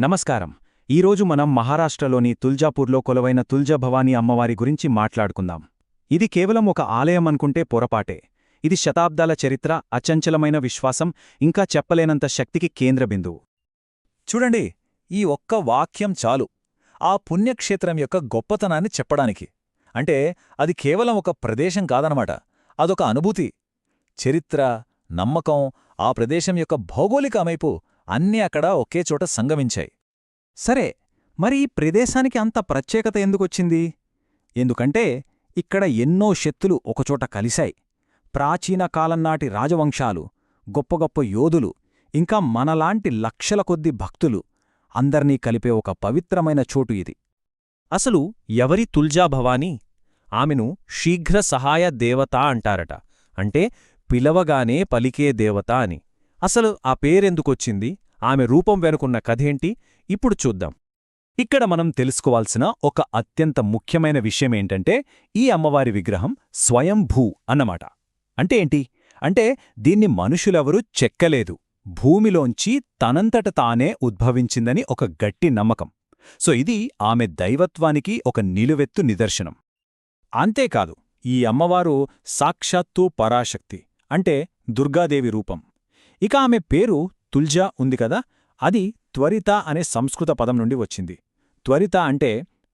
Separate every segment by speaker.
Speaker 1: నమస్కారం. ఈరోజు మనం మహారాష్ట్రలోని తుల్జాపూర్లో కొలవైన తుల్జాభవానీ అమ్మవారి గురించి మాట్లాడుకుందాం. ఇది కేవలం ఒక ఆలయం అనుకుంటే పొరపాటే. ఇది శతాబ్దాల చరిత్ర అచంచలమైన విశ్వాసం ఇంకా చెప్పలేనంత శక్తికి కేంద్ర బిందువు.
Speaker 2: చూడండి ఈ ఒక్క వాక్యం చాలు. ఆ పుణ్యక్షేత్రం యొక్క గొప్పతనాన్ని చెప్పడానికి. అంటే అది కేవలం ఒక ప్రదేశం కాదనమాట. అదొక అనుభూతి. చరిత్ర నమ్మకం ఆ ప్రదేశం యొక్క భౌగోళిక అమైపు అన్నీ అక్కడ ఒకే చోట సంగమించాయి.
Speaker 1: సరే మరి ఈ ప్రదేశానికి అంత ప్రత్యేకత ఎందుకొచ్చింది? ఎందుకంటే ఇక్కడ ఎన్నో శక్తులు ఒకచోట కలిశాయి. ప్రాచీన కాలం నాటి రాజవంశాలు గొప్ప గొప్ప యోధులు ఇంకా మనలాంటి లక్షల కొద్ది భక్తులు అందర్నీ కలిపే ఒక పవిత్రమైన చోటు ఇది. అసలు ఎవరి తుల్జాభవానీ ఆమెను శీఘ్ర సహాయ దేవత అంటారట. అంటే పిలవగానే పలికే దేవత అని. అసలు ఆ పేరెందుకొచ్చింది? ఆమె రూపం వెనుకున్న కథేంటి? ఇప్పుడు చూద్దాం. ఇక్కడ మనం తెలుసుకోవాల్సిన ఒక అత్యంత ముఖ్యమైన విషయమేంటంటే ఈ అమ్మవారి విగ్రహం స్వయంభూ అన్నమాట. అంటే ఏంటి? అంటే దీన్ని మనుషులెవరూ చెక్కలేదు. భూమిలోంచి తనంతట తానే ఉద్భవించిందని ఒక గట్టి నమ్మకం. సో ఇది ఆమె దైవత్వానికి ఒక నిలువెత్తు నిదర్శనం. అంతేకాదు ఈ అమ్మవారు సాక్షాత్తూ పరాశక్తి అంటే దుర్గాదేవి రూపం. ఇక ఆమె పేరు తుల్జా ఉంది కదా అది త్వరిత అనే సంస్కృత పదం నుండి వచ్చింది. త్వరిత అంటే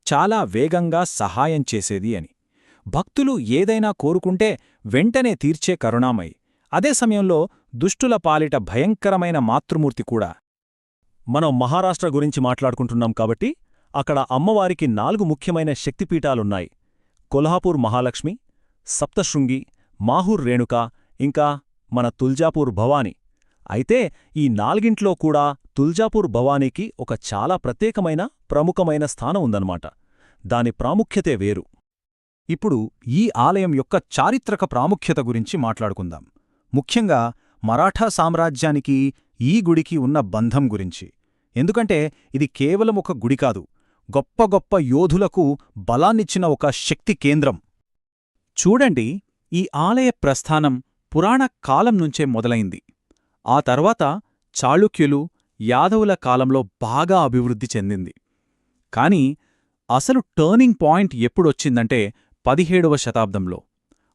Speaker 1: చాలా వేగంగా సహాయం చేసేది అని. భక్తులు ఏదైనా కోరుకుంటే వెంటనే తీర్చే కరుణామయి. అదే సమయంలో దుష్టుల పాలిట భయంకరమైన మాతృమూర్తి కూడా. మనం మహారాష్ట్ర గురించి మాట్లాడుకుంటున్నాం కాబట్టి అక్కడ అమ్మవారికి నాలుగు ముఖ్యమైన శక్తిపీఠాలున్నాయి. కొల్హాపూర్ మహాలక్ష్మి సప్తశృంగి మాహూర్ రేణుక ఇంకా మన తుల్జాపూర్ భవాని. అయితే ఈ నాలుగింట్లో కూడా తుల్జాపూర్ భవానీకి ఒక చాలా ప్రత్యేకమైన ప్రముఖమైన స్థానం ఉందన్నమాట. దాని ప్రాముఖ్యతే వేరు. ఇప్పుడు ఈ ఆలయం యొక్క చారిత్రక ప్రాముఖ్యత గురించి మాట్లాడుకుందాం. ముఖ్యంగా మరాఠా సామ్రాజ్యానికి ఈ గుడికి ఉన్న బంధం గురించి. ఎందుకంటే ఇది కేవలం ఒక గుడి కాదు గొప్ప గొప్ప యోధులకు బలాన్నిచ్చిన ఒక శక్తి కేంద్రం. చూడండి ఈ ఆలయ ప్రస్థానం పురాణ కాలం నుంచే మొదలైంది. ఆ తర్వాత చాళుక్యులు యాదవుల కాలంలో బాగా అభివృద్ధి చెందింది. కాని అసలు టర్నింగ్ పాయింట్ ఎప్పుడొచ్చిందంటే పదిహేడవ శతాబ్దంలో.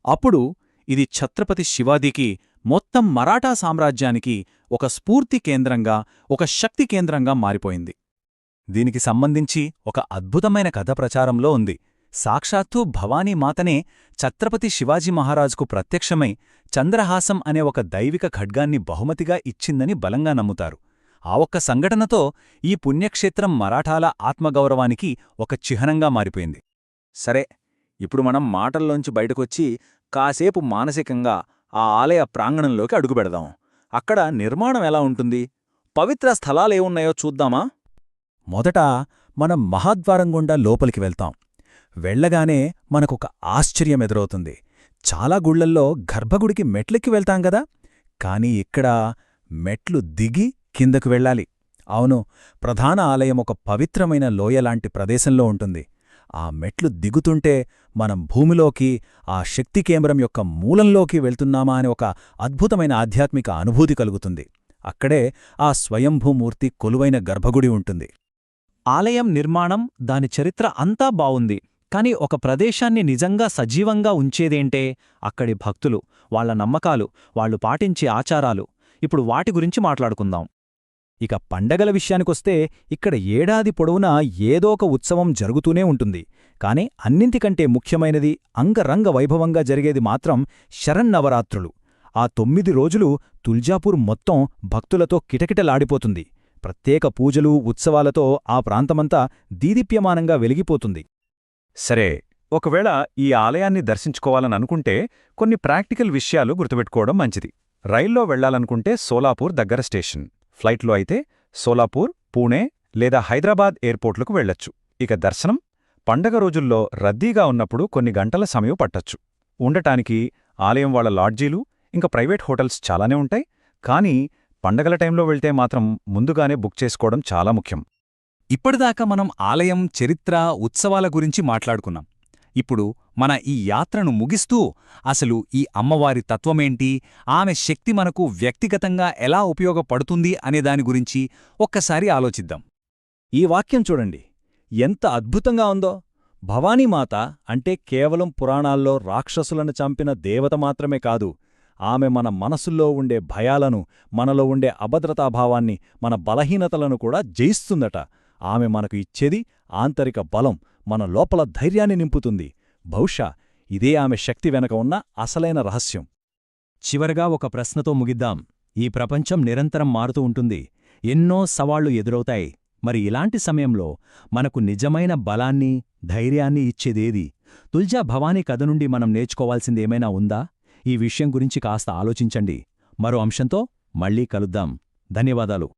Speaker 1: అప్పుడు ఇది ఛత్రపతి శివాజీకి మొత్తం మరాఠా సామ్రాజ్యానికి ఒక స్ఫూర్తి కేంద్రంగా ఒక శక్తి కేంద్రంగా మారిపోయింది. దీనికి సంబంధించి ఒక అద్భుతమైన కథ ప్రచారంలో ఉంది. సాక్షాత్తూ భవానీమాతనే ఛత్రపతి శివాజీ మహారాజుకు ప్రత్యక్షమై చంద్రహాసం అనే ఒక దైవిక ఖడ్గాన్ని బహుమతిగా ఇచ్చిందని బలంగా నమ్ముతారు. ఆ ఒక్క సంఘటనతో ఈ పుణ్యక్షేత్రం మరాఠాల ఆత్మగౌరవానికి ఒక చిహ్నంగా మారిపోయింది. సరే ఇప్పుడు మనం మాటల్లోంచి బయటకొచ్చి కాసేపు మానసికంగా ఆ ఆలయ ప్రాంగణంలోకి అడుగుపెడదాం. అక్కడ నిర్మాణం ఎలా ఉంటుంది? పవిత్ర స్థలాలేవున్నాయో చూద్దామా? మొదట మనం మహాద్వారం గుండా లోపలికి వెళ్తాం. వెళ్ళగానే మనకొక ఆశ్చర్యం ఎదురవుతుంది. చాలా గుళ్ళల్లో గర్భగుడికి మెట్లెక్కి వెళ్తాం గదా కాని ఇక్కడ మెట్లు దిగి కిందకు వెళ్ళాలి. అవును ప్రధాన ఆలయం ఒక పవిత్రమైన లోయలాంటి ప్రదేశంలో ఉంటుంది. ఆ మెట్లు దిగుతుంటే మనం భూమిలోకి ఆ శక్తి కేంద్రం యొక్క మూలంలోకి వెళ్తున్నామా అని ఒక అద్భుతమైన ఆధ్యాత్మిక అనుభూతి కలుగుతుంది. అక్కడే ఆ స్వయంభూమూర్తి కొలువైన గర్భగుడి ఉంటుంది. ఆలయం నిర్మాణం దాని చరిత్ర అంతా బావుంది. కాని ఒక ప్రదేశాన్ని నిజంగా సజీవంగా ఉంచేదేంటే అక్కడి భక్తులు వాళ్ళ నమ్మకాలు వాళ్ళు పాటించే ఆచారాలు. ఇప్పుడు వాటి గురించి మాట్లాడుకుందాం. ఇక పండగల విషయానికొస్తే ఇక్కడ ఏడాది పొడవునా ఏదో ఒక ఉత్సవం జరుగుతూనే ఉంటుంది. కాని అన్నింటికంటే ముఖ్యమైనది అంగరంగ వైభవంగా జరిగేది మాత్రం శరన్నవరాత్రులు. ఆ తొమ్మిది రోజులు తుల్జాపూర్ మొత్తం భక్తులతో కిటకిటలాడిపోతుంది. ప్రత్యేక పూజలు ఉత్సవాలతో ఆ ప్రాంతమంతా దీదీప్యమానంగా వెలిగిపోతుంది. సరే ఒకవేళ ఈ ఆలయాన్ని దర్శించుకోవాలననుకుంటే కొన్ని ప్రాక్టికల్ విషయాలు గుర్తుపెట్టుకోవడం మంచిది. రైల్లో వెళ్ళాలనుకుంటే సోలాపూర్ దగ్గర స్టేషన్. ఫ్లైట్లో అయితే సోలాపూర్ పూణే లేదా హైదరాబాద్ ఎయిర్పోర్ట్లకు వెళ్ళొచ్చు ఇక దర్శనం పండగ రోజుల్లో రద్దీగా ఉన్నప్పుడు కొన్ని గంటల సమయం పట్టొచ్చు. ఉండటానికి ఆలయం వాళ్ళ లాడ్జీలు ఇంకా ప్రైవేట్ హోటల్స్ చాలానే ఉంటాయి. కానీ పండగల టైంలో వెళ్తే మాత్రం ముందుగానే బుక్ చేసుకోవడం చాలా ముఖ్యం. ఇప్పటిదాకా మనం ఆలయం చరిత్ర ఉత్సవాల గురించి మాట్లాడుకున్నాం. ఇప్పుడు మన ఈ యాత్రను ముగిస్తూ అసలు ఈ అమ్మవారి తత్వమేంటి? ఆమె శక్తి మనకు వ్యక్తిగతంగా ఎలా ఉపయోగపడుతుంది అనే దాని గురించి ఒక్కసారి ఆలోచిద్దాం. ఈ వాక్యం చూడండి. ఎంత అద్భుతంగా ఉందో. భవానీమాత అంటే కేవలం పురాణాల్లో రాక్షసులను చంపిన దేవత మాత్రమే కాదు ఆమె మన మనసుల్లో ఉండే భయాలను మనలో ఉండే అభద్రతాభావాన్ని మన బలహీనతలను కూడా జయిస్తుందట. ఆమె మనకు ఇచ్చేది ఆంతరిక బలం మన లోపల ధైర్యాన్ని నింపుతుంది. బహుశా ఇదే ఆమె శక్తి వెనక ఉన్న అసలైన రహస్యం.
Speaker 3: చివరగా ఒక ప్రశ్నతో ముగిద్దాం. ఈ ప్రపంచం నిరంతరం మారుతూ ఉంటుంది. ఎన్నో సవాళ్ళు ఎదురవుతాయి. మరి ఇలాంటి సమయంలో మనకు నిజమైన బలాన్ని ధైర్యాన్ని ఇచ్చేదేది? తుల్జా భవానీ కథ నుండి మనం నేర్చుకోవాల్సిందేమైనా ఉందా? ఈ విషయం గురించి కాస్త ఆలోచించండి. మరో అంశంతో మళ్ళీ కలుద్దాం. ధన్యవాదాలు.